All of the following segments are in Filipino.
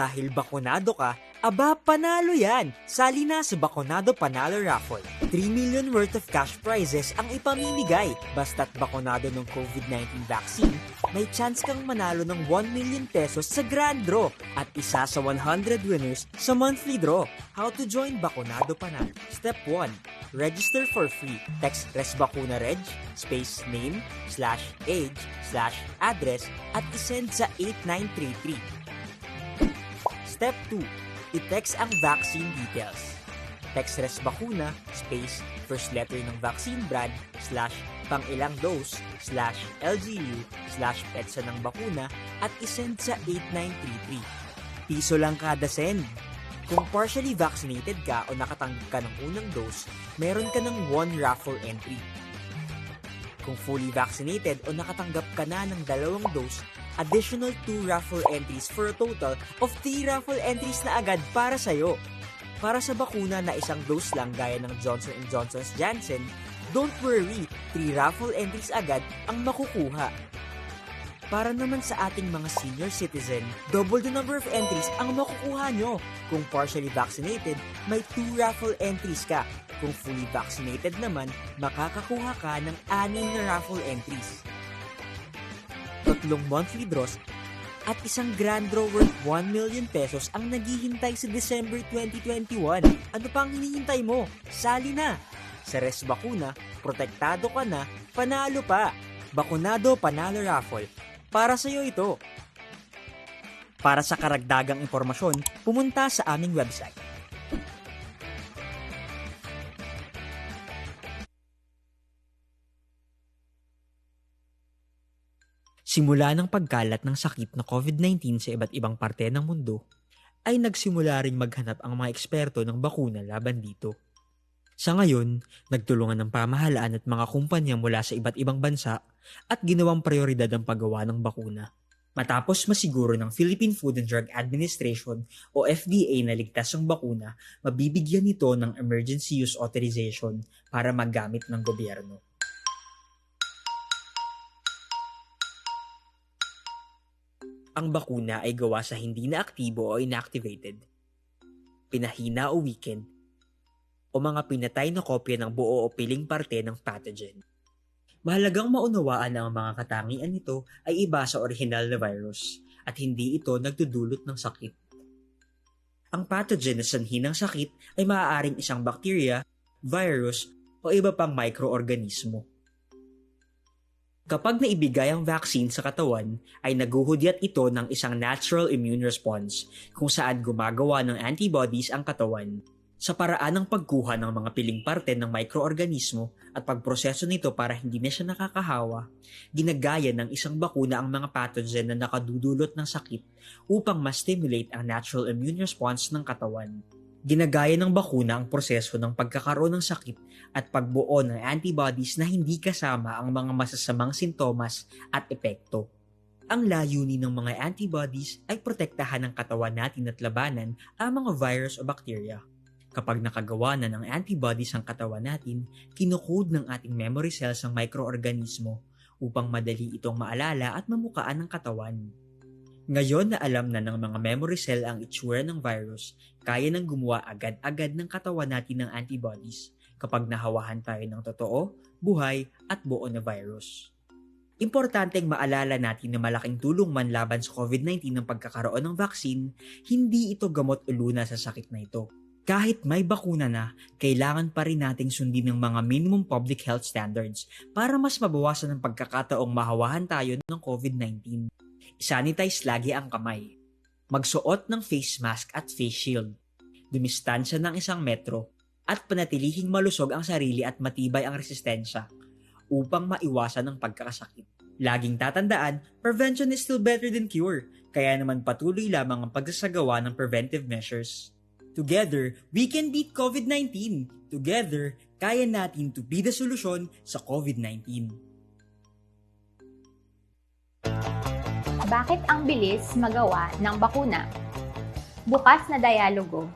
Dahil bakunado ka, aba panalo yan! Sali na sa Bakunado Panalo Raffle. 3 million worth of cash prizes ang ipamimigay. Basta't bakunado ng COVID-19 vaccine, may chance kang manalo ng 1 million pesos sa grand draw at isa sa 100 winners sa monthly draw. How to join Bakunado Panalo? Step 1. Register for free. Text ResBakuna Reg, space name, slash age, slash address at isend sa 8933. Step 2. I-text ang vaccine details. Text res bakuna, space, first letter ng vaccine brand, slash, pang ilang dose, slash, LGU, slash, petsa ng bakuna, at isend sa 8933. Piso lang kada send. Kung partially vaccinated ka o nakatanggap ka ng unang dose, meron ka ng one raffle entry. Kung fully vaccinated o nakatanggap ka na ng dalawang dose, additional 2 raffle entries for a total of 3 raffle entries na agad para sa'yo. Para sa bakuna na isang dose lang gaya ng Johnson Johnson's Janssen, don't worry, 3 raffle entries agad ang makukuha. Para naman sa ating mga senior citizen, double the number of entries ang makukuha nyo. Kung partially vaccinated, may 2 raffle entries ka. Kung fully vaccinated naman, makakakuha ka ng 6 na raffle entries tatlong monthly draws at isang grand draw worth 1 million pesos ang naghihintay sa December 2021. Ano pang hinihintay mo? Sali na! Sa Res Bakuna, protektado ka na, panalo pa! Bakunado Panalo Raffle. Para sa iyo ito. Para sa karagdagang impormasyon, pumunta sa aming website Simula ng pagkalat ng sakit na COVID-19 sa iba't ibang parte ng mundo, ay nagsimula ring maghanap ang mga eksperto ng bakuna laban dito. Sa ngayon, nagtulungan ng pamahalaan at mga kumpanya mula sa iba't ibang bansa at ginawang prioridad ang paggawa ng bakuna. Matapos masiguro ng Philippine Food and Drug Administration o FDA na ligtas ang bakuna, mabibigyan nito ng emergency use authorization para magamit ng gobyerno. Ang bakuna ay gawa sa hindi na aktibo o inactivated, pinahina o weakened, o mga pinatay na kopya ng buo o piling parte ng pathogen. Mahalagang maunawaan na ang mga katangian nito ay iba sa original na virus at hindi ito nagdudulot ng sakit. Ang pathogen na sanhi ng sakit ay maaaring isang bacteria, virus, o iba pang microorganismo. Kapag naibigay ang vaccine sa katawan, ay naguhudyat ito ng isang natural immune response kung saan gumagawa ng antibodies ang katawan sa paraan ng pagkuha ng mga piling parte ng microorganismo at pagproseso nito para hindi na siya nakakahawa, ginagaya ng isang bakuna ang mga pathogen na nakadudulot ng sakit upang ma-stimulate ang natural immune response ng katawan. Ginagaya ng bakuna ang proseso ng pagkakaroon ng sakit at pagbuo ng antibodies na hindi kasama ang mga masasamang sintomas at epekto. Ang layunin ng mga antibodies ay protektahan ng katawan natin at labanan ang mga virus o bakterya. Kapag nakagawa na ng antibodies ang katawan natin, kinukode ng ating memory cells ang microorganismo upang madali itong maalala at mamukaan ng katawan. Ngayon na alam na ng mga memory cell ang itsura ng virus, kaya nang gumawa agad-agad ng katawan natin ng antibodies kapag nahawahan tayo ng totoo, buhay at buo na virus. Importanteng maalala natin na malaking tulong man laban sa COVID-19 ng pagkakaroon ng vaccine, hindi ito gamot o luna sa sakit na ito. Kahit may bakuna na, kailangan pa rin nating sundin ng mga minimum public health standards para mas mabawasan ang pagkakataong mahawahan tayo ng COVID-19. Sanitize lagi ang kamay. Magsuot ng face mask at face shield. Dumistansya ng isang metro at panatilihing malusog ang sarili at matibay ang resistensya upang maiwasan ang pagkakasakit. Laging tatandaan, prevention is still better than cure, kaya naman patuloy lamang ang pagsasagawa ng preventive measures. Together, we can beat COVID-19. Together, kaya natin to be the solusyon sa COVID-19. Bakit ang bilis magawa ng bakuna? Bukas na dialogo.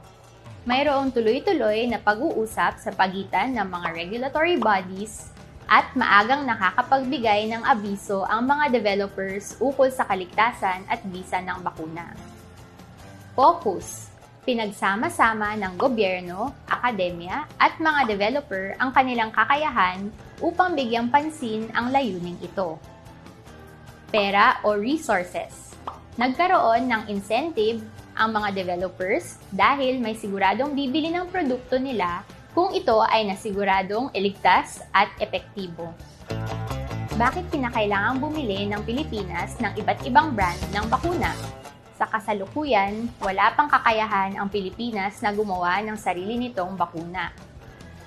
Mayroong tuloy-tuloy na pag-uusap sa pagitan ng mga regulatory bodies at maagang nakakapagbigay ng abiso ang mga developers ukol sa kaligtasan at bisa ng bakuna. Focus. Pinagsama-sama ng gobyerno, akademya, at mga developer ang kanilang kakayahan upang bigyang pansin ang layuning ito. Pera o resources. Nagkaroon ng incentive ang mga developers dahil may siguradong bibili ng produkto nila kung ito ay nasiguradong iligtas at epektibo. Bakit kinakailangang bumili ng Pilipinas ng iba't ibang brand ng bakuna? Sa kasalukuyan, wala pang kakayahan ang Pilipinas na gumawa ng sarili nitong bakuna.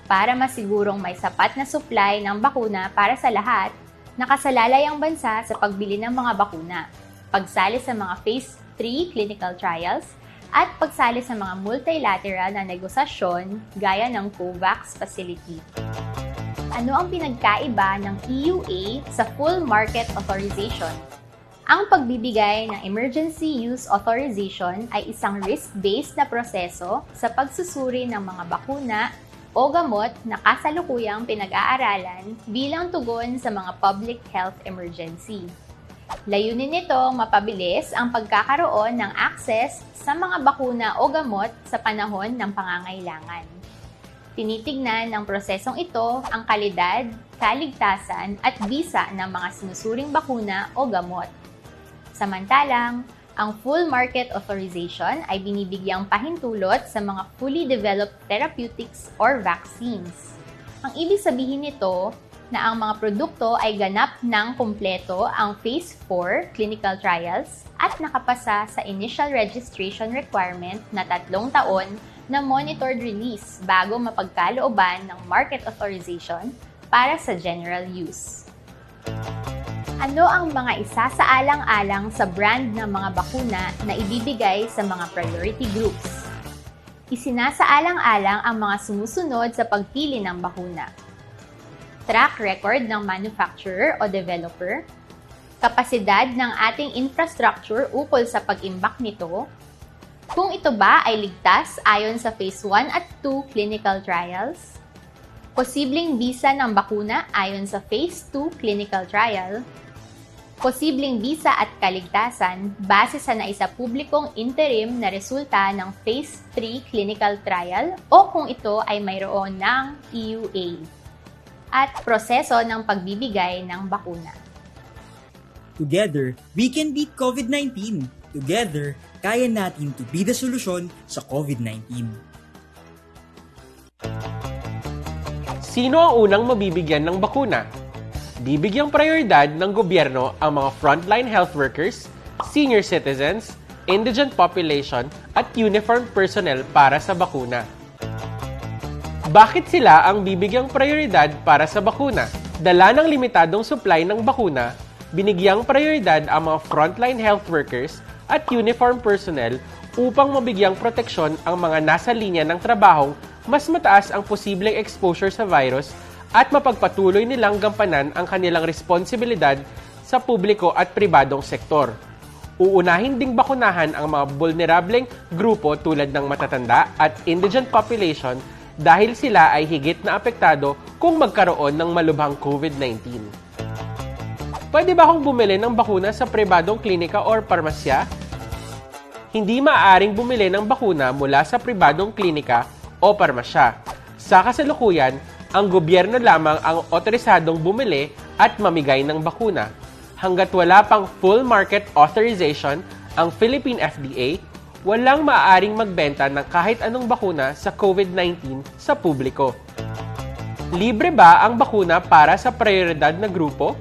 Para masigurong may sapat na supply ng bakuna para sa lahat, nakasalalay ang bansa sa pagbili ng mga bakuna, pagsali sa mga Phase 3 clinical trials, at pagsali sa mga multilateral na negosasyon gaya ng COVAX facility. Ano ang pinagkaiba ng EUA sa Full Market Authorization? Ang pagbibigay ng Emergency Use Authorization ay isang risk-based na proseso sa pagsusuri ng mga bakuna o gamot na kasalukuyang pinag-aaralan bilang tugon sa mga public health emergency. Layunin nitong mapabilis ang pagkakaroon ng access sa mga bakuna o gamot sa panahon ng pangangailangan. Tinitignan ng prosesong ito ang kalidad, kaligtasan at bisa ng mga sinusuring bakuna o gamot Samantalang, ang full market authorization ay binibigyang pahintulot sa mga fully developed therapeutics or vaccines. Ang ibig sabihin nito na ang mga produkto ay ganap ng kumpleto ang Phase 4 clinical trials at nakapasa sa initial registration requirement na tatlong taon na monitored release bago mapagkalooban ng market authorization para sa general use. Ano ang mga isa sa alang-alang sa brand ng mga bakuna na ibibigay sa mga priority groups? Isinasaalang-alang ang mga sumusunod sa pagpili ng bakuna. Track record ng manufacturer o developer, kapasidad ng ating infrastructure ukol sa pag-imbak nito, kung ito ba ay ligtas ayon sa Phase 1 at 2 clinical trials, posibleng bisa ng bakuna ayon sa Phase 2 clinical trial, posibleng bisa at kaligtasan base sa naisa publikong interim na resulta ng Phase 3 clinical trial o kung ito ay mayroon ng EUA at proseso ng pagbibigay ng bakuna. Together, we can beat COVID-19. Together, kaya natin to be the solusyon sa COVID-19. Sino ang unang mabibigyan ng bakuna? Bibigyang prioridad ng gobyerno ang mga frontline health workers, senior citizens, indigent population at uniformed personnel para sa bakuna. Bakit sila ang bibigyang prioridad para sa bakuna? Dala ng limitadong supply ng bakuna, binigyang prioridad ang mga frontline health workers at uniform personnel upang mabigyang proteksyon ang mga nasa linya ng trabahong mas mataas ang posibleng exposure sa virus at mapagpatuloy nilang gampanan ang kanilang responsibilidad sa publiko at pribadong sektor. Uunahin ding bakunahan ang mga vulnerableng grupo tulad ng matatanda at indigent population dahil sila ay higit na apektado kung magkaroon ng malubhang COVID-19. Pwede ba akong bumili ng bakuna sa pribadong klinika or parmasya? Hindi maaaring bumili ng bakuna mula sa pribadong klinika o parmasya. Sa kasalukuyan, ang gobyerno lamang ang otorisadong bumili at mamigay ng bakuna. Hanggat wala pang full market authorization ang Philippine FDA, walang maaaring magbenta ng kahit anong bakuna sa COVID-19 sa publiko. Libre ba ang bakuna para sa prioridad na grupo?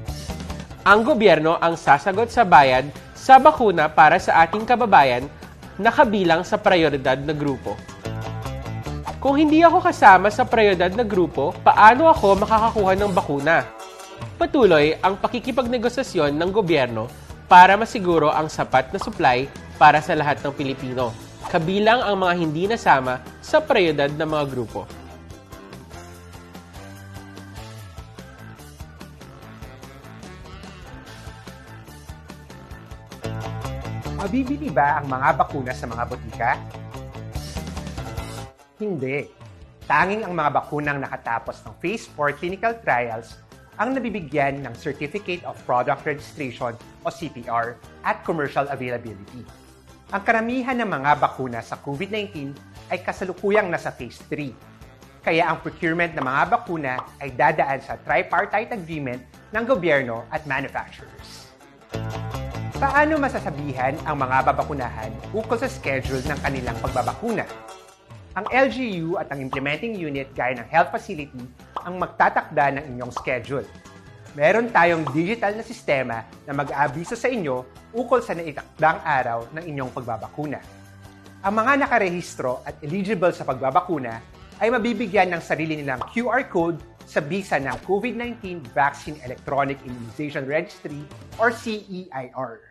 Ang gobyerno ang sasagot sa bayad sa bakuna para sa ating kababayan na kabilang sa prioridad na grupo. Kung hindi ako kasama sa prioridad na grupo, paano ako makakakuha ng bakuna? Patuloy ang pakikipagnegosasyon ng gobyerno para masiguro ang sapat na supply para sa lahat ng Pilipino, kabilang ang mga hindi nasama sa prioridad ng mga grupo. Mabibili ba ang mga bakuna sa mga botika? Hindi. Tanging ang mga bakunang nakatapos ng Phase 4 clinical trials ang nabibigyan ng Certificate of Product Registration o CPR at commercial availability. Ang karamihan ng mga bakuna sa COVID-19 ay kasalukuyang nasa phase 3. Kaya ang procurement ng mga bakuna ay dadaan sa tripartite agreement ng gobyerno at manufacturers. Paano masasabihan ang mga babakunahan ukol sa schedule ng kanilang pagbabakuna? Ang LGU at ang implementing unit gaya ng health facility ang magtatakda ng inyong schedule. Meron tayong digital na sistema na mag-aabiso sa inyo ukol sa naitakdang araw ng inyong pagbabakuna. Ang mga nakarehistro at eligible sa pagbabakuna ay mabibigyan ng sarili nilang QR code sa bisa ng COVID-19 Vaccine Electronic Immunization Registry or CEIR.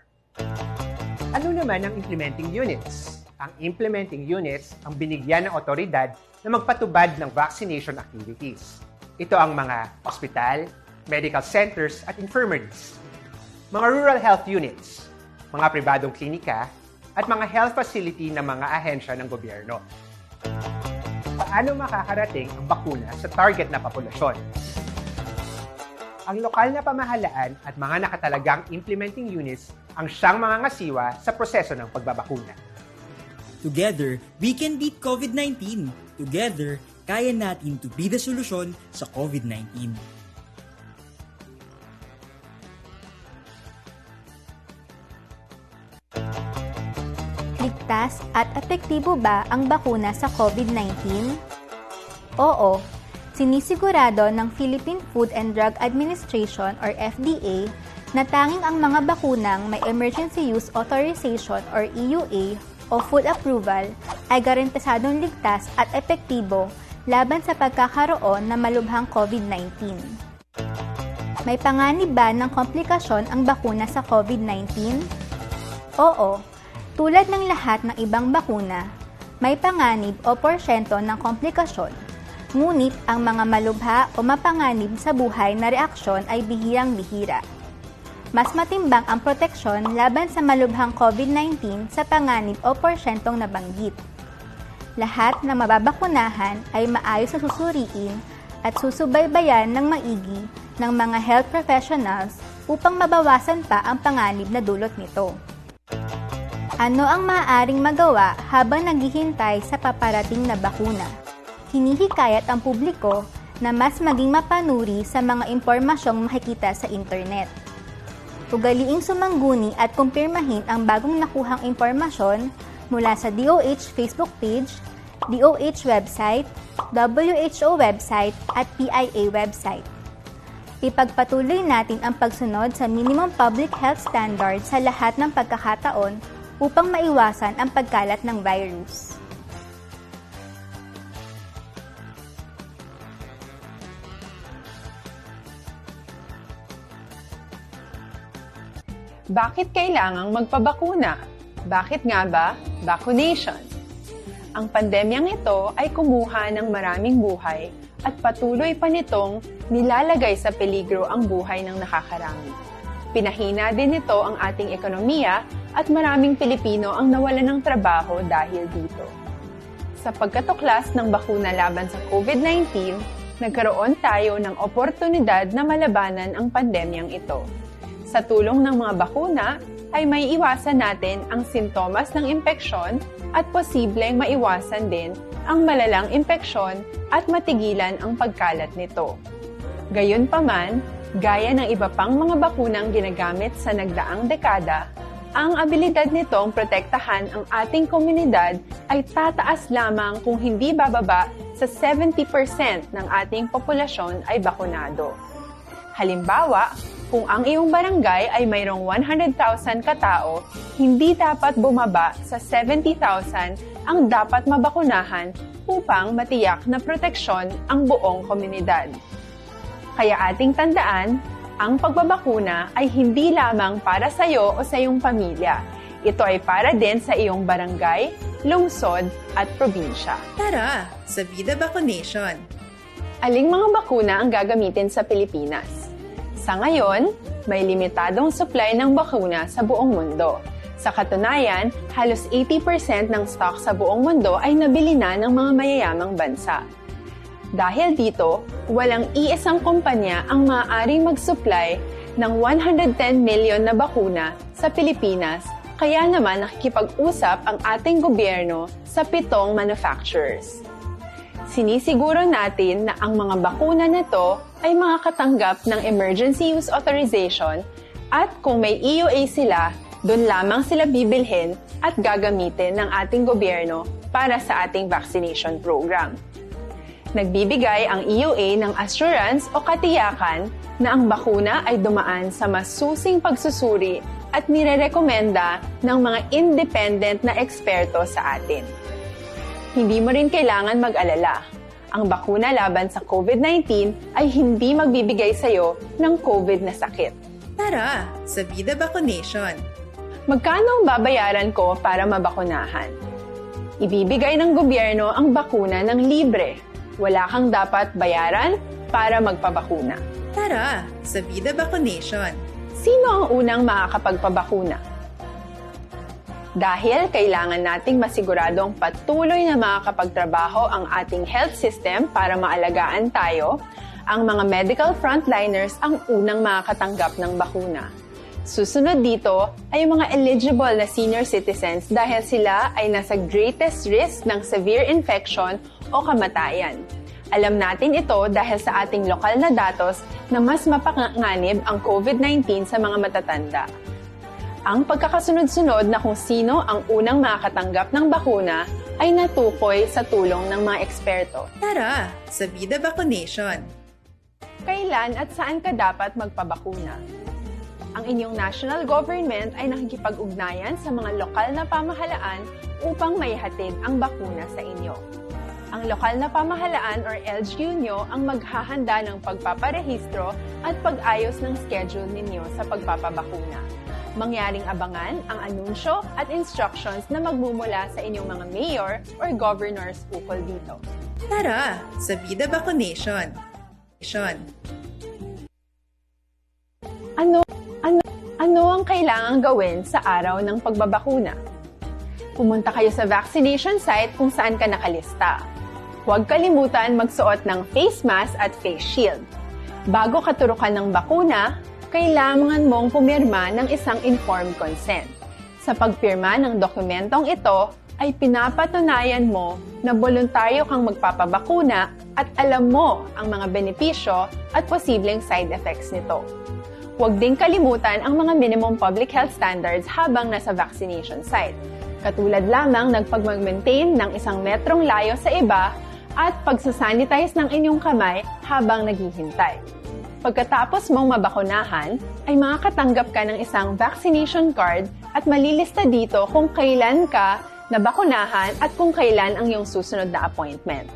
Ano naman ang implementing units? Ang implementing units ang binigyan ng otoridad na magpatubad ng vaccination activities. Ito ang mga ospital, medical centers at infirmaries, mga rural health units, mga pribadong klinika, at mga health facility ng mga ahensya ng gobyerno. Paano makakarating ang bakuna sa target na populasyon? Ang lokal na pamahalaan at mga nakatalagang implementing units ang siyang mga ngasiwa sa proseso ng pagbabakuna. Together, we can beat COVID-19. Together, kaya natin to be the solusyon sa COVID-19. Ligtas at epektibo ba ang bakuna sa COVID-19? Oo, sinisigurado ng Philippine Food and Drug Administration or FDA na tanging ang mga bakunang may Emergency Use Authorization or EUA o food approval ay garantisadong ligtas at epektibo laban sa pagkakaroon ng malubhang COVID-19. May panganib ba ng komplikasyon ang bakuna sa COVID-19? Oo, tulad ng lahat ng ibang bakuna, may panganib o porsyento ng komplikasyon. Ngunit ang mga malubha o mapanganib sa buhay na reaksyon ay bihirang-bihira. Mas matimbang ang proteksyon laban sa malubhang COVID-19 sa panganib o porsyentong nabanggit. Lahat ng mababakunahan ay maayos na susuriin at susubaybayan ng maigi ng mga health professionals upang mabawasan pa ang panganib na dulot nito. Ano ang maaaring magawa habang naghihintay sa paparating na bakuna? Hinihikayat ang publiko na mas maging mapanuri sa mga impormasyong makikita sa internet. Ugaliing sumangguni at kumpirmahin ang bagong nakuhang impormasyon mula sa DOH Facebook page, DOH website, WHO website at PIA website. Ipagpatuloy natin ang pagsunod sa minimum public health standards sa lahat ng pagkakataon upang maiwasan ang pagkalat ng virus. Bakit kailangang magpabakuna? Bakit nga ba vaccination? Ang pandemyang ito ay kumuha ng maraming buhay at patuloy pa nitong nilalagay sa peligro ang buhay ng nakakarami. Pinahina din nito ang ating ekonomiya at maraming Pilipino ang nawalan ng trabaho dahil dito. Sa pagkatuklas ng bakuna laban sa COVID-19, nagkaroon tayo ng oportunidad na malabanan ang pandemyang ito. Sa tulong ng mga bakuna, ay may iwasan natin ang sintomas ng impeksyon at posibleng maiwasan din ang malalang impeksyon at matigilan ang pagkalat nito. Gayunpaman, gaya ng iba pang mga bakunang ginagamit sa nagdaang dekada, ang abilidad nitong protektahan ang ating komunidad ay tataas lamang kung hindi bababa sa 70% ng ating populasyon ay bakunado. Halimbawa, kung ang iyong barangay ay mayroong 100,000 katao, hindi dapat bumaba sa 70,000 ang dapat mabakunahan upang matiyak na proteksyon ang buong komunidad. Kaya ating tandaan, ang pagbabakuna ay hindi lamang para sa iyo o sa iyong pamilya. Ito ay para din sa iyong barangay, lungsod at probinsya. Tara, sa Vida Vaccination! Aling mga bakuna ang gagamitin sa Pilipinas? Sa ngayon, may limitadong supply ng bakuna sa buong mundo. Sa katunayan, halos 80% ng stock sa buong mundo ay nabili na ng mga mayayamang bansa. Dahil dito, walang iisang kumpanya ang maaaring mag-supply ng 110 million na bakuna sa Pilipinas kaya naman nakikipag-usap ang ating gobyerno sa pitong manufacturers. Sinisiguro natin na ang mga bakuna na to ay mga katanggap ng Emergency Use Authorization at kung may EUA sila, doon lamang sila bibilhin at gagamitin ng ating gobyerno para sa ating vaccination program. Nagbibigay ang EUA ng assurance o katiyakan na ang bakuna ay dumaan sa masusing pagsusuri at nirerekomenda ng mga independent na eksperto sa atin. Hindi mo rin kailangan mag-alala. Ang bakuna laban sa COVID-19 ay hindi magbibigay sa'yo ng COVID na sakit. Tara, sa Vida Vaccination. Magkano ang babayaran ko para mabakunahan? Ibibigay ng gobyerno ang bakuna ng libre. Wala kang dapat bayaran para magpabakuna. Tara, sa Vida Vaccination. Sino ang unang makakapagpabakuna? Dahil kailangan nating masiguradong patuloy na makakapagtrabaho ang ating health system para maalagaan tayo, ang mga medical frontliners ang unang makakatanggap ng bakuna. Susunod dito ay yung mga eligible na senior citizens dahil sila ay nasa greatest risk ng severe infection o kamatayan. Alam natin ito dahil sa ating lokal na datos na mas mapanganib ang COVID-19 sa mga matatanda. Ang pagkakasunod-sunod na kung sino ang unang makakatanggap ng bakuna ay natukoy sa tulong ng mga eksperto. Tara, sa Vida Vaccination. Kailan at saan ka dapat magpabakuna? Ang inyong national government ay nakikipag-ugnayan sa mga lokal na pamahalaan upang maihatid ang bakuna sa inyo. Ang lokal na pamahalaan or LGU nyo ang maghahanda ng pagpaparehistro at pag-ayos ng schedule ninyo sa pagpapabakuna. Mangyaring abangan ang anunsyo at instructions na magmumula sa inyong mga mayor or governors ukol dito. Tara, sa Vida Vaccination. Vaccination. Ano, ano, ano ang kailangang gawin sa araw ng pagbabakuna? Pumunta kayo sa vaccination site kung saan ka nakalista. Huwag kalimutan magsuot ng face mask at face shield. Bago katurukan ng bakuna, kailangan mong pumirma ng isang informed consent. Sa pagpirma ng dokumentong ito, ay pinapatunayan mo na voluntaryo kang magpapabakuna at alam mo ang mga benepisyo at posibleng side effects nito. Huwag din kalimutan ang mga minimum public health standards habang nasa vaccination site. Katulad lamang nagpag-maintain ng isang metrong layo sa iba at pagsasanitize ng inyong kamay habang naghihintay. Pagkatapos mong mabakunahan, ay makakatanggap ka ng isang vaccination card at malilista dito kung kailan ka nabakunahan at kung kailan ang iyong susunod na appointment.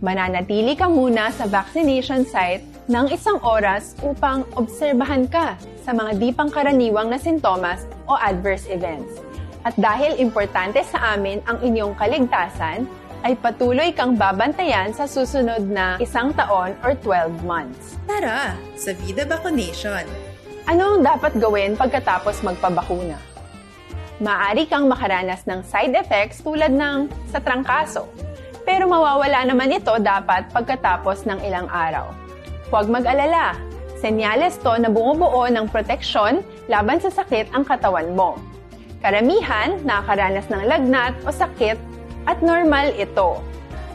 Mananatili ka muna sa vaccination site ng isang oras upang obserbahan ka sa mga di pangkaraniwang na sintomas o adverse events. At dahil importante sa amin ang inyong kaligtasan, ay patuloy kang babantayan sa susunod na isang taon or 12 months. Tara, sa Vida Vaccination. Ano ang dapat gawin pagkatapos magpabakuna? Maari kang makaranas ng side effects tulad ng sa trangkaso. Pero mawawala naman ito dapat pagkatapos ng ilang araw. Huwag mag-alala. Senyales to na bumubuo ng proteksyon laban sa sakit ang katawan mo. Karamihan nakakaranas ng lagnat o sakit at normal ito.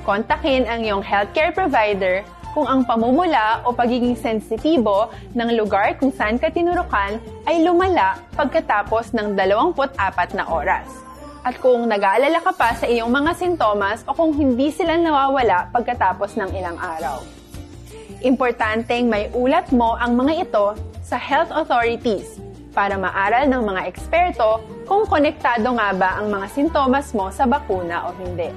Kontakin ang iyong healthcare provider kung ang pamumula o pagiging sensitibo ng lugar kung saan ka tinurukan ay lumala pagkatapos ng 24 na oras. At kung nag-aalala ka pa sa iyong mga sintomas o kung hindi sila nawawala pagkatapos ng ilang araw. Importanteng may ulat mo ang mga ito sa health authorities para maaral ng mga eksperto kung konektado nga ba ang mga sintomas mo sa bakuna o hindi.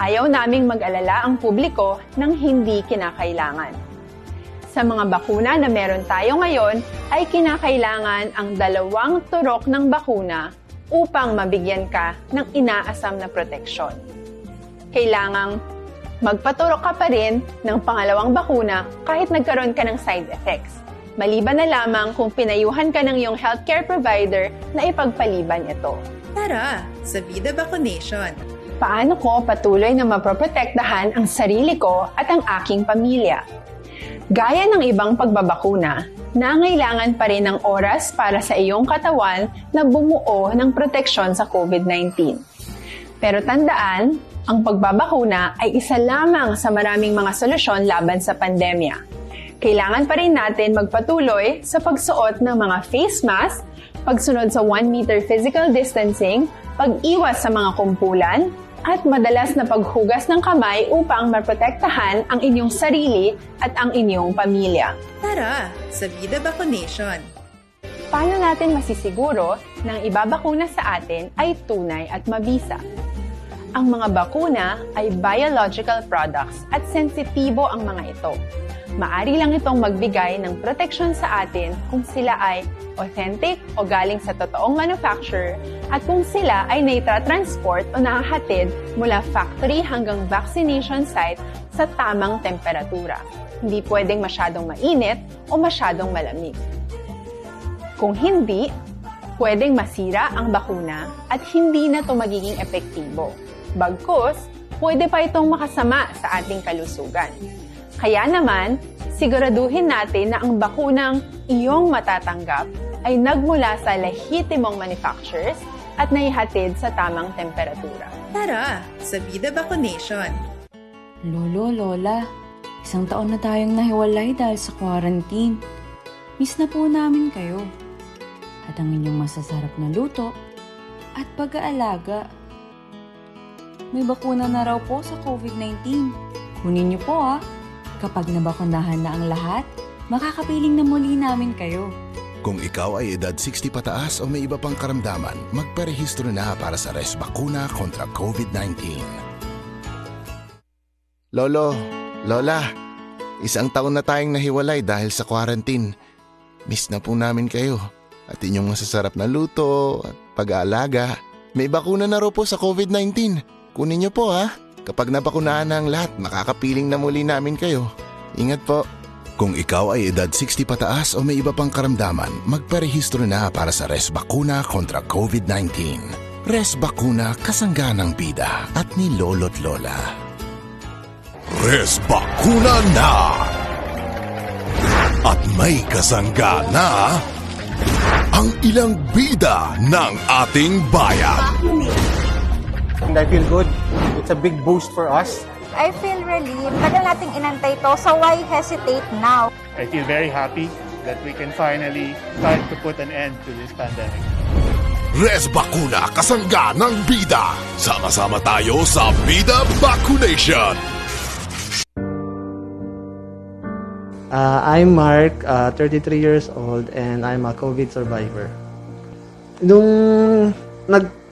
Ayaw naming mag-alala ang publiko ng hindi kinakailangan. Sa mga bakuna na meron tayo ngayon, ay kinakailangan ang dalawang turok ng bakuna upang mabigyan ka ng inaasam na proteksyon. Kailangang magpaturok ka pa rin ng pangalawang bakuna kahit nagkaroon ka ng side effects. Maliban na lamang kung pinayuhan ka ng iyong healthcare provider na ipagpaliban ito. Tara, sa Vida Vaccination. Paano ko patuloy na maproprotektahan ang sarili ko at ang aking pamilya? Gaya ng ibang pagbabakuna, nangailangan pa rin ng oras para sa iyong katawan na bumuo ng proteksyon sa COVID-19. Pero tandaan, ang pagbabakuna ay isa lamang sa maraming mga solusyon laban sa pandemya. Kailangan pa rin natin magpatuloy sa pagsuot ng mga face mask, pagsunod sa 1 meter physical distancing, pag-iwas sa mga kumpulan, at madalas na paghugas ng kamay upang maprotektahan ang inyong sarili at ang inyong pamilya. Tara sa Vida Vaccination. Paano natin masisiguro na ang ibabakuna sa atin ay tunay at mabisa? Ang mga bakuna ay biological products at sensitibo ang mga ito. Maari lang itong magbigay ng proteksyon sa atin kung sila ay authentic o galing sa totoong manufacturer at kung sila ay naitra-transport o nakahatid mula factory hanggang vaccination site sa tamang temperatura. Hindi pwedeng masyadong mainit o masyadong malamig. Kung hindi, pwedeng masira ang bakuna at hindi na ito magiging epektibo. Bagkus, pwede pa itong makasama sa ating kalusugan. Kaya naman, siguraduhin natin na ang bakunang iyong matatanggap ay nagmula sa lehitimong manufacturers at naihatid sa tamang temperatura. Tara sa Vida Vaccination. Lolo, Lola, isang taon na tayong nahiwalay dahil sa quarantine. Miss na po namin kayo. At ang inyong masasarap na luto at pag-aalaga. May bakuna na raw po sa COVID-19. Kunin niyo po ah. Kapag nabakunahan na ang lahat, makakapiling na muli namin kayo. Kung ikaw ay edad 60 pataas o may iba pang karamdaman, magparehistro na para sa res bakuna kontra COVID-19. Lolo, Lola, isang taon na tayong nahiwalay dahil sa quarantine. Miss na po namin kayo at inyong masasarap na luto at pag-aalaga. May bakuna na raw po sa COVID-19. Kunin niyo po ha. Kapag nabakunahan na ang lahat, makakapiling na muli namin kayo. Ingat po. Kung ikaw ay edad 60 pataas o may iba pang karamdaman, magparehistro na para sa Res Bakuna kontra COVID-19. Res Bakuna kasangga ng bida at ni Lolo't Lola. Res Bakuna na! At may kasangga na ang ilang bida ng ating bayan. And I feel good. It's a big boost for us. I feel relieved. Tagal nating inantay to, so why hesitate now? I feel very happy that we can finally start to put an end to this pandemic. Res Bakuna kasangga ng bida. Sama-sama tayo sa Bida Vaccination. Uh, I'm Mark, uh, 33 years old, and I'm a COVID survivor. Nung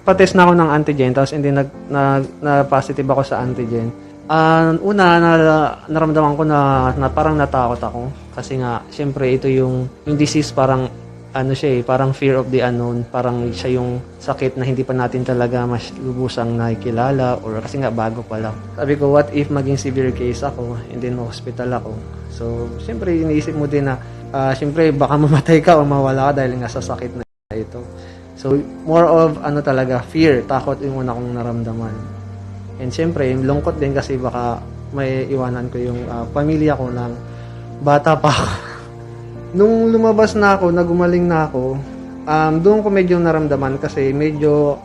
nagpa-test na ako ng antigen, tapos hindi nag, na, na positive ako sa antigen, uh, una, na, naramdaman ko na, na parang natakot ako. Kasi nga, syempre, ito yung, yung disease parang, ano siya eh, parang fear of the unknown. Parang siya yung sakit na hindi pa natin talaga mas lubusang nakikilala or kasi nga bago pa lang. Sabi ko, what if maging severe case ako and then hospital ako? So, siyempre, iniisip mo din na, uh, siyempre, baka mamatay ka o mawala ka dahil nga sa sakit na ito. So, more of, ano talaga, fear, takot yung una kong naramdaman. And siyempre, yung lungkot din kasi baka may iwanan ko yung uh, pamilya ko ng bata pa ako. Nung lumabas na ako, nagumaling na ako, um, doon ko medyo naramdaman kasi medyo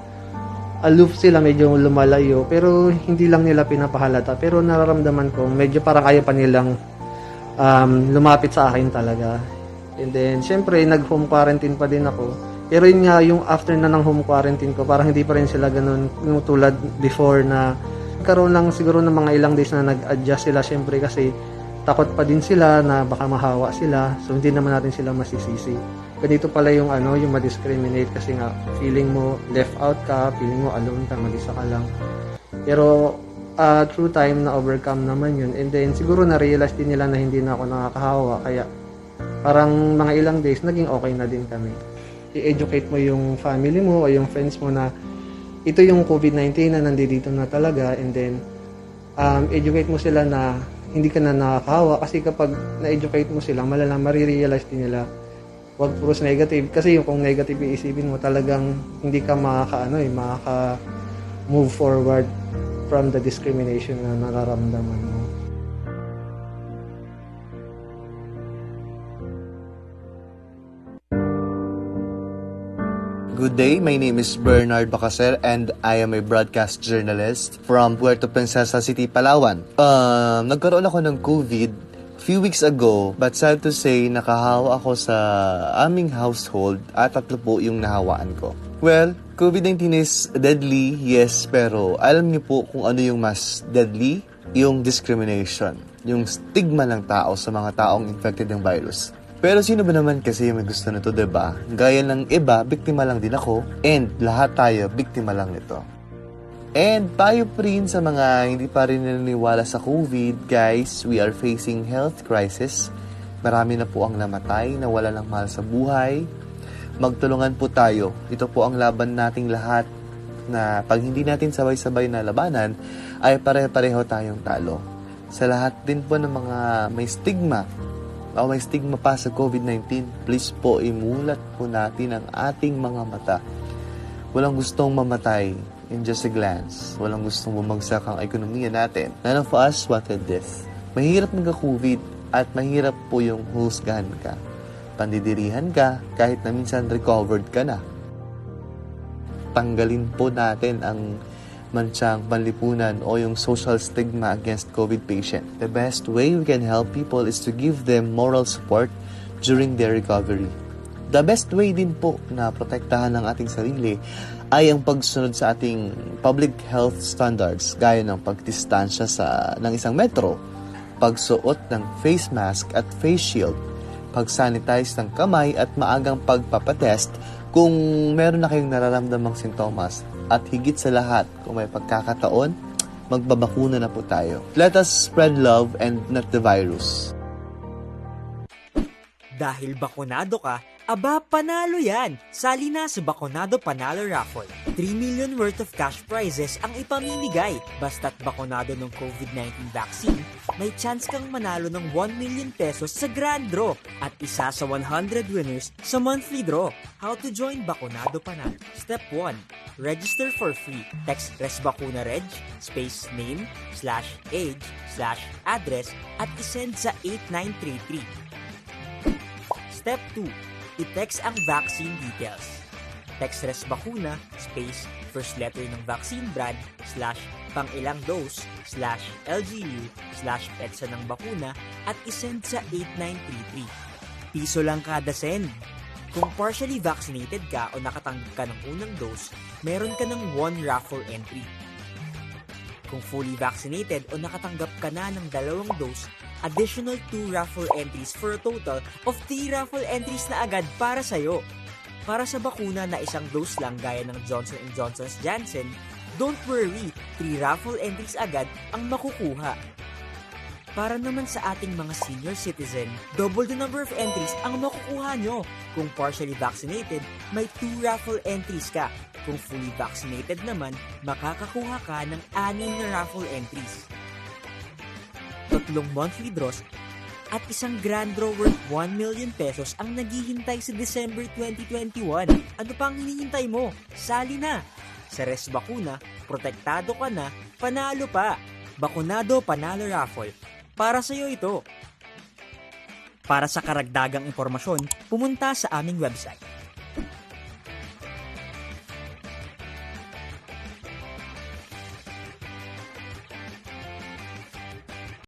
aloof sila, medyo lumalayo, pero hindi lang nila pinapahalata. Pero nararamdaman ko, medyo parang ayaw pa nilang um, lumapit sa akin talaga. And then, syempre, nag-home quarantine pa din ako. Pero yun nga, yung after na ng home quarantine ko, parang hindi pa rin sila ganun yung tulad before na karoon lang siguro ng mga ilang days na nag-adjust sila syempre kasi takot pa din sila na baka mahawa sila. So, hindi naman natin sila masisisi. Ganito pala yung ano, yung ma-discriminate kasi nga feeling mo left out ka, feeling mo alone ka, mag-isa ka lang. Pero uh, through time na overcome naman yun. And then siguro na-realize din nila na hindi na ako nakakahawa. Kaya parang mga ilang days, naging okay na din kami. I-educate mo yung family mo o yung friends mo na ito yung COVID-19 na nandito na talaga. And then um, educate mo sila na hindi ka na nakakahawa kasi kapag na-educate mo sila, malalang marirealize din nila wag puros negative kasi yung kung negative iisipin mo talagang hindi ka makaka ano eh makaka move forward from the discrimination na nararamdaman mo. Good day, my name is Bernard Bacaser and I am a broadcast journalist from Puerto Princesa City, Palawan. Um, nagkaroon ako ng COVID few weeks ago, but sad to say, nakahawa ako sa aming household at tatlo po yung nahawaan ko. Well, COVID-19 is deadly, yes, pero alam niyo po kung ano yung mas deadly? Yung discrimination, yung stigma ng tao sa mga taong infected ng virus. Pero sino ba naman kasi yung may gusto nito, ba? Gaya ng iba, biktima lang din ako, and lahat tayo biktima lang nito. And tayo pa rin sa mga hindi pa rin naniniwala sa COVID, guys, we are facing health crisis. Marami na po ang namatay, na wala ng mahal sa buhay. Magtulungan po tayo. Ito po ang laban nating lahat na pag hindi natin sabay-sabay na labanan, ay pare-pareho tayong talo. Sa lahat din po ng mga may stigma o may stigma pa sa COVID-19, please po imulat po natin ang ating mga mata. Walang gustong mamatay in just a glance. Walang gustong bumagsak ang ekonomiya natin. None of us wanted this. Mahirap magka-COVID at mahirap po yung husgahan ka. Pandidirihan ka kahit na minsan recovered ka na. Tanggalin po natin ang mansyang panlipunan o yung social stigma against COVID patient. The best way we can help people is to give them moral support during their recovery. The best way din po na protektahan ng ating sarili ay ang pagsunod sa ating public health standards gaya ng pagdistansya sa ng isang metro, pagsuot ng face mask at face shield, pag-sanitize ng kamay at maagang pagpapatest kung meron na kayong nararamdamang sintomas at higit sa lahat, kung may pagkakataon, magbabakuna na po tayo. Let us spread love and not the virus. Dahil bakunado ka, aba panalo yan! Sali na sa Bakunado Panalo Raffle. 3 million worth of cash prizes ang ipamimigay. Basta't bakunado ng COVID-19 vaccine, may chance kang manalo ng 1 million pesos sa grand draw at isa sa 100 winners sa monthly draw. How to join Bakunado Panalo? Step 1. Register for free. Text ResBakunaReg, space name, slash age, slash address at isend sa 8933. Step 2. I-text ang vaccine details. Text res bakuna, space, first letter ng vaccine brand, slash, pang ilang dose, slash, LGU, slash, petsa ng bakuna, at isend sa 8933. Piso lang kada send. Kung partially vaccinated ka o nakatanggap ka ng unang dose, meron ka ng one raffle entry. Kung fully vaccinated o nakatanggap ka na ng dalawang dose, additional 2 raffle entries for a total of 3 raffle entries na agad para sa'yo. Para sa bakuna na isang dose lang gaya ng Johnson Johnson's Janssen, don't worry, 3 raffle entries agad ang makukuha. Para naman sa ating mga senior citizen, double the number of entries ang makukuha nyo. Kung partially vaccinated, may 2 raffle entries ka. Kung fully vaccinated naman, makakakuha ka ng 6 na raffle entries tatlong monthly draws at isang grand draw worth 1 million pesos ang naghihintay sa December 2021. Ano pang hinihintay mo? Sali na! Sa Res Bakuna, protektado ka na, panalo pa! Bakunado Panalo Raffle. Para sa iyo ito. Para sa karagdagang impormasyon, pumunta sa aming website